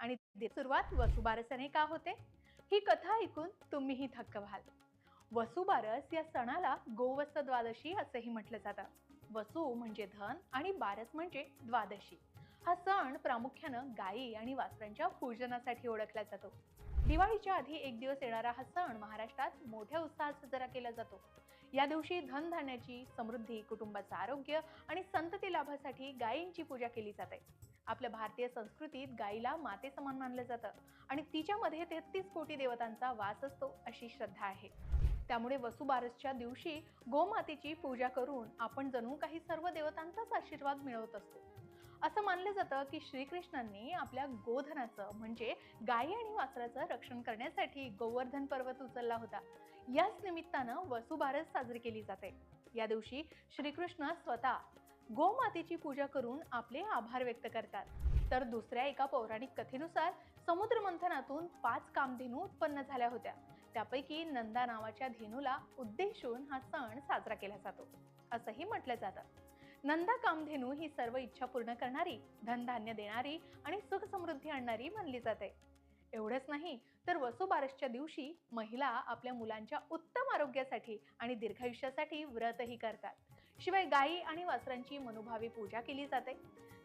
आणि सुरुवात वसुबारसाने का होते? ही कथा ऐकून तुम्हीही थक्क व्हाल. वसुबारस या सणाला गोवस्त द्वादशी असंही म्हटलं जातं. वसू म्हणजे धन आणि बारस म्हणजे द्वादशी. हा सण प्रामुख्यानं गायी आणि वासरांच्या पूजनासाठी ओळखला जातो. दिवाळीच्या आधी एक दिवस येणारा हा सण महाराष्ट्रात मोठ्या उत्साहात साजरा केला जातो. या दिवशी धनधान्याची समृद्धी कुटुंबाचं आरोग्य आणि संतती लाभासाठी गायींची पूजा केली जाते. आपल्या भारतीय संस्कृतीत गायीला माते समान मानलं जातं आणि तिच्यामध्ये तेहतीस कोटी देवतांचा वास असतो अशी श्रद्धा आहे. त्यामुळे वसुबारसच्या दिवशी गोमातेची पूजा करून आपण जणू काही सर्व देवतांचाच आशीर्वाद मिळवत असतो. असं मानलं जातं की श्रीकृष्णांनी आपल्या गोधनाचं म्हणजे गायी आणि वासराचं रक्षण करण्यासाठी गोवर्धन पर्वत उचलला होता. याच निमित्तानं वसुबारस साजरी केली जाते. या दिवशी श्रीकृष्ण स्वतः गोमातेची पूजा करून आपले आभार व्यक्त करतात. तर दुसऱ्या एका पौराणिक कथेनुसार समुद्र मंथनातून पाच कामधेनू उत्पन्न झाल्या होत्या. त्यापैकी नंदा नावाच्या धेनूला उद्देशून हा सण साजरा केला जातो. असंही म्हटलं जातं. नंदा कामधेनू ही सर्व इच्छा पूर्ण करणारी धनधान्य देणारी आणि सुख समृद्धी आणणारी मानली जाते. एवढंच नाही तर वसुबारसच्या दिवशी महिला आपल्या मुलांच्या उत्तम आरोग्यासाठी आणि दीर्घायुष्यासाठी व्रतही करतात. शिवाय गायी आणि वासरांची मनोभावी पूजा केली जाते.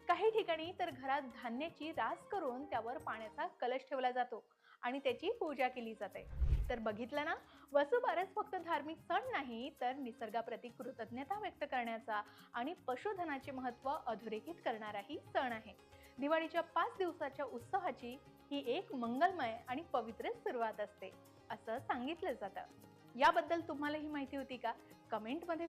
काही ठिकाणी तर घरात धान्याची रास करून त्यावर पाण्याचा कलश ठेवला जातो आणि त्याची पूजा केली जाते. तर बघितलं ना? वसुबारस फक्त धार्मिक सण नाही तर निसर्गाप्रती कृतज्ञता व्यक्त करण्याचा आणि पशुधनाचे महत्त्व अधोरेखित करणाराही सण आहे. दिवाळीच्या पाच दिवसाच्या उत्सवाची ही एक मंगलमय आणि पवित्र सुरुवात असते असं सांगितलं जातं. याबद्दल तुम्हाला ही माहिती होती का? कमेंटमध्ये